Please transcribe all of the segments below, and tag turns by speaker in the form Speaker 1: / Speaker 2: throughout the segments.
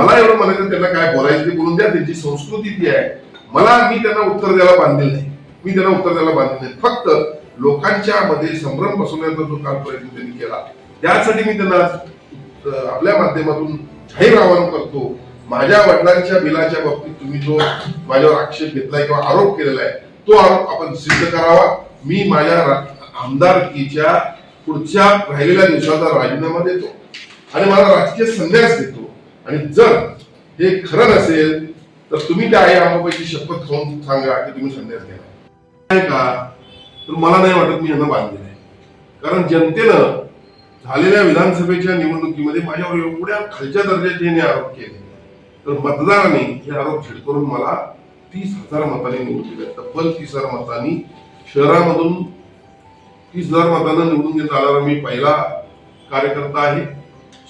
Speaker 1: मला एवढं म्हणायचं त्यांना काय बोलायचं ते बोलून द्या त्यांची संस्कृती ती आहे. मला मी त्यांना उत्तर द्यायला बांधलेलं नाही. मी त्यांना उत्तर द्यायला बांधले नाही. फक्त लोकांच्या मध्ये संभ्रम बसवण्याचा जो काल प्रयत्न त्यांनी केला त्यासाठी मी त्यांना आपल्या माध्यमातून जाहीर आवाहन करतो. माझ्या वडिलांच्या बिलाच्या बाबतीत तुम्ही जो माझ्यावर आक्षेप घेतलाय किंवा आरोप केलेला आहे तो आरोप आपण सिद्ध करावा. मी माझ्या रा- आमदारकीच्या पुढच्या राहिलेल्या दिवसाचा राजीनामा देतो. आणि मला राजकीय संन्यास देतो. आणि जर हे खरं नसेल तर तुम्ही त्या आई आंबाबाईची शपथ खाऊन सांगा की तुम्ही संन्यास घ्या नाही का? तर मला नाही वाटत मी यांना बांधले आहे कारण जनतेनं झालेल्या विधानसभेच्या निवडणुकीमध्ये माझ्यावर एवढ्या खालच्या दर्जाचे यांनी आरोप केले. तर मतदारांनी हे आरोप झिडकरून मला तीस हजार मतांनी निवडून दिले. तब्बल तीस हजार मतांनी शहरामधून तीस हजार मतांना निवडून घेता आणारा मी पहिला कार्यकर्ता आहे.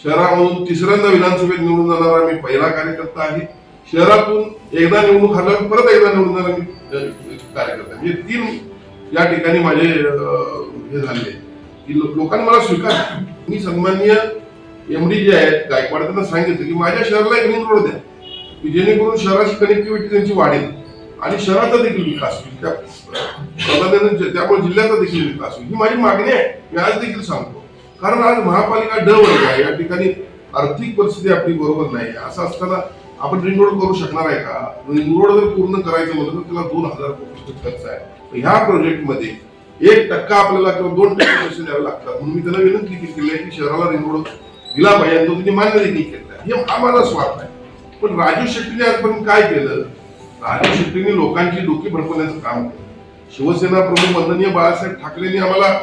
Speaker 1: शहरामधून तिसऱ्यांदा विधानसभेत निवडून जाणारा मी पहिला कार्यकर्ता आहे. शहरातून एकदा निवडून हरल्यावर परत एकदा निवडून जाणारा मी कार्यकर्ता म्हणजे तीन या ठिकाणी माझे हे झाले की लोकांनी मला स्वीकार मी सन्माननीय एमडी जे आहेत गायकवाड त्यांना सांगितलं की माझ्या शहराला एक रिंग रोड द्या. की जेणेकरून शहराची कनेक्टिव्हिटी त्यांची वाढेल. आणि शहराचा देखील विकास होईल. त्या त्यामुळे जिल्ह्याचा देखील विकास होईल. ही माझी मागणी आहे. मी आज देखील सांगतो. कारण आज महापालिका ड वर्ग आहे. या ठिकाणी आर्थिक परिस्थिती आपली बरोबर नाही. असं असताना आपण रिंग रोड करू शकणार आहे का? रिंग रोड जर पूर्ण करायचं म्हणलं तर त्याला दोन हजार कोटी खर्च आहे. ह्या प्रोजेक्टमध्ये एक टक्का आपल्याला किंवा दोन टक्के पैसे द्यावे लागतात. म्हणून मी त्यांना विनंती केली आहे की शहराला रिंग रोड दिला पाहिजे आणि तो त्यांनी मान्य देखील केला हे आम्हाला स्वार्थ आहे. पण राजू शेट्टीने आजपर्यंत काय केलं? राजू शेट्टीने लोकांची डोकी भडकवण्याचं काम केलं. शिवसेना प्रमुख वंदनीय बाळासाहेब ठाकरेंनी आम्हाला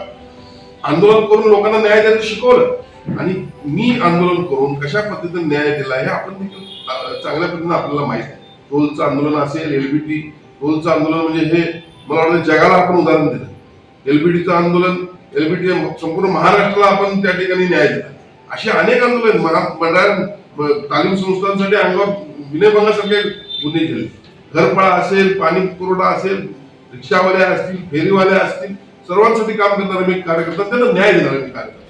Speaker 1: आंदोलन करून लोकांना न्याय द्यायचं शिकवलं. आणि मी आंदोलन करून कशा पद्धतीने न्याय दिला हे आपण चांगल्या पद्धतीने आपल्याला माहीत आहे. टोलचं आंदोलन असेल एलबीटी टोलचं आंदोलन म्हणजे हे मला वाटतं जगाला आपण उदाहरण दिलं. एलबीटीचं आंदोलन एलबीटी संपूर्ण महाराष्ट्राला आपण त्या ठिकाणी न्याय दिला. अशी अनेक आंदोलन मंडळ तालीम संस्थांसाठी अंगावर विनयभंगासारखे गुन्हे केले. घरफळा असेल पाणी पुरवठा असेल रिक्षावाले असतील फेरीवाले असतील सर्वांसाठी काम करणारे मी कार्यकर्ता त्यांना न्याय देणारे मी कार्यकर्ता.